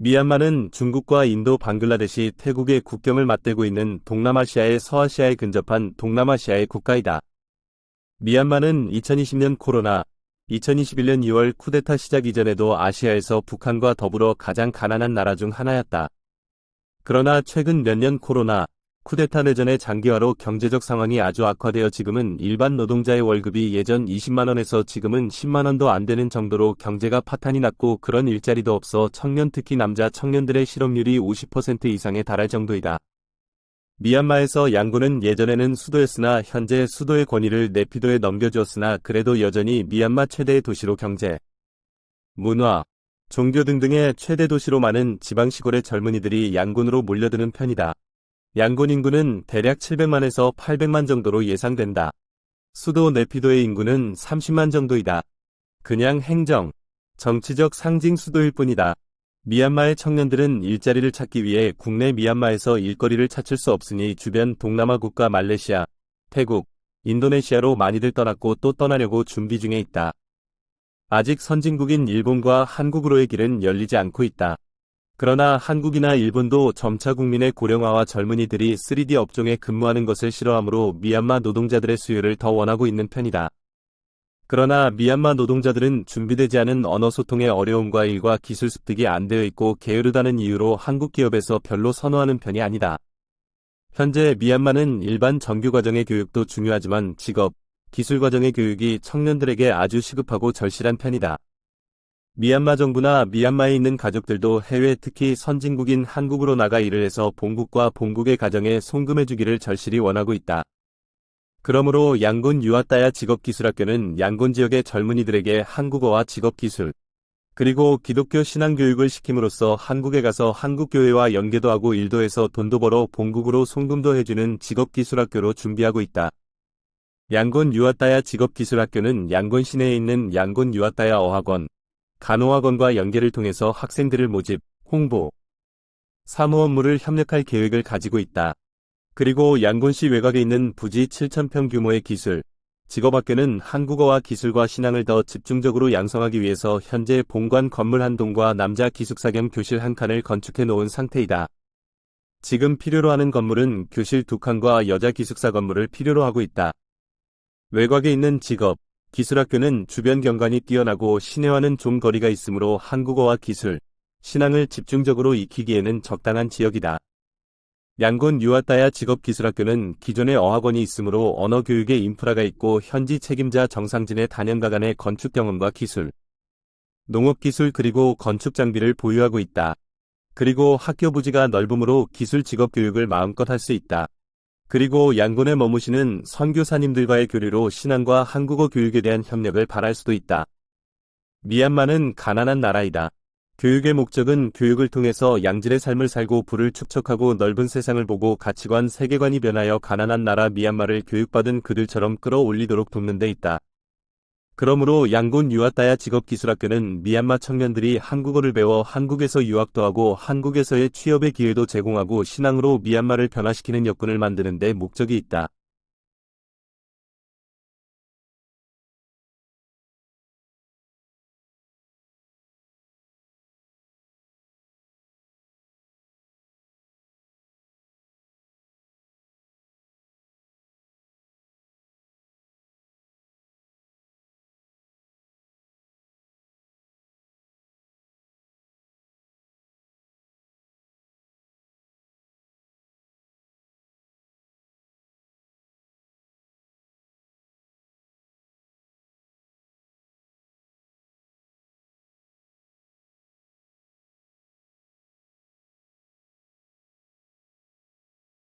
미얀마는 중국과 인도, 방글라데시, 태국의 국경을 맞대고 있는 동남아시아의 서아시아에 근접한 동남아시아의 국가이다. 미얀마는 2020년 코로나, 2021년 2월 쿠데타 시작 이전에도 아시아에서 북한과 더불어 가장 가난한 나라 중 하나였다. 그러나 최근 몇 년 코로나, 쿠데타 내전의 장기화로 경제적 상황이 아주 악화되어 지금은 일반 노동자의 월급이 예전 20만원에서 지금은 10만원도 안 되는 정도로 경제가 파탄이 났고 그런 일자리도 없어 청년 특히 남자 청년들의 실업률이 50% 이상에 달할 정도이다. 미얀마에서 양군은 예전에는 수도였으나 현재 수도의 권위를 네피도에 넘겨주었으나 그래도 여전히 미얀마 최대의 도시로 경제, 문화, 종교 등등의 최대 도시로 많은 지방 시골의 젊은이들이 양군으로 몰려드는 편이다. 양곤 인구는 대략 700만에서 800만 정도로 예상된다. 수도 네피도의 인구는 30만 정도이다. 그냥 행정, 정치적 상징 수도일 뿐이다. 미얀마의 청년들은 일자리를 찾기 위해 국내 미얀마에서 일거리를 찾을 수 없으니 주변 동남아 국가 말레이시아, 태국, 인도네시아로 많이들 떠났고 또 떠나려고 준비 중에 있다. 아직 선진국인 일본과 한국으로의 길은 열리지 않고 있다. 그러나 한국이나 일본도 점차 국민의 고령화와 젊은이들이 3D 업종에 근무하는 것을 싫어하므로 미얀마 노동자들의 수요를 더 원하고 있는 편이다. 그러나 미얀마 노동자들은 준비되지 않은 언어 소통의 어려움과 일과 기술 습득이 안 되어 있고 게으르다는 이유로 한국 기업에서 별로 선호하는 편이 아니다. 현재 미얀마는 일반 정규과정의 교육도 중요하지만 직업, 기술과정의 교육이 청년들에게 아주 시급하고 절실한 편이다. 미얀마 정부나 미얀마에 있는 가족들도 해외 특히 선진국인 한국으로 나가 일을 해서 본국과 본국의 가정에 송금해주기를 절실히 원하고 있다. 그러므로 양곤 유아따야 직업기술학교는 양곤 지역의 젊은이들에게 한국어와 직업기술, 그리고 기독교 신앙교육을 시킴으로써 한국에 가서 한국교회와 연계도 하고 일도 해서 돈도 벌어 본국으로 송금도 해주는 직업기술학교로 준비하고 있다. 양곤 유아따야 직업기술학교는 양곤 시내에 있는 양곤 유아따야 어학원, 간호학원과 연계를 통해서 학생들을 모집, 홍보, 사무 업무를 협력할 계획을 가지고 있다. 그리고 양곤시 외곽에 있는 부지 7,000평 규모의 기술, 직업학교는 한국어와 기술과 신앙을 더 집중적으로 양성하기 위해서 현재 본관 건물 한 동과 남자 기숙사 겸 교실 한 칸을 건축해 놓은 상태이다. 지금 필요로 하는 건물은 교실 두 칸과 여자 기숙사 건물을 필요로 하고 있다. 외곽에 있는 직업, 기술학교는 주변 경관이 뛰어나고 시내와는 좀 거리가 있으므로 한국어와 기술, 신앙을 집중적으로 익히기에는 적당한 지역이다. 양곤 유아따야 직업기술학교는 기존의 어학원이 있으므로 언어 교육의 인프라가 있고 현지 책임자 정상진의 단연가 간의 건축 경험과 기술, 농업기술 그리고 건축 장비를 보유하고 있다. 그리고 학교 부지가 넓으므로 기술 직업 교육을 마음껏 할 수 있다. 그리고 양곤에 머무시는 선교사님들과의 교류로 신앙과 한국어 교육에 대한 협력을 바랄 수도 있다. 미얀마는 가난한 나라이다. 교육의 목적은 교육을 통해서 양질의 삶을 살고 부를 축적하고 넓은 세상을 보고 가치관, 세계관이 변하여 가난한 나라 미얀마를 교육받은 그들처럼 끌어올리도록 돕는 데 있다. 그러므로 양곤 유아따야 직업기술학교는 미얀마 청년들이 한국어를 배워 한국에서 유학도 하고 한국에서의 취업의 기회도 제공하고 신앙으로 미얀마를 변화시키는 여건을 만드는 데 목적이 있다.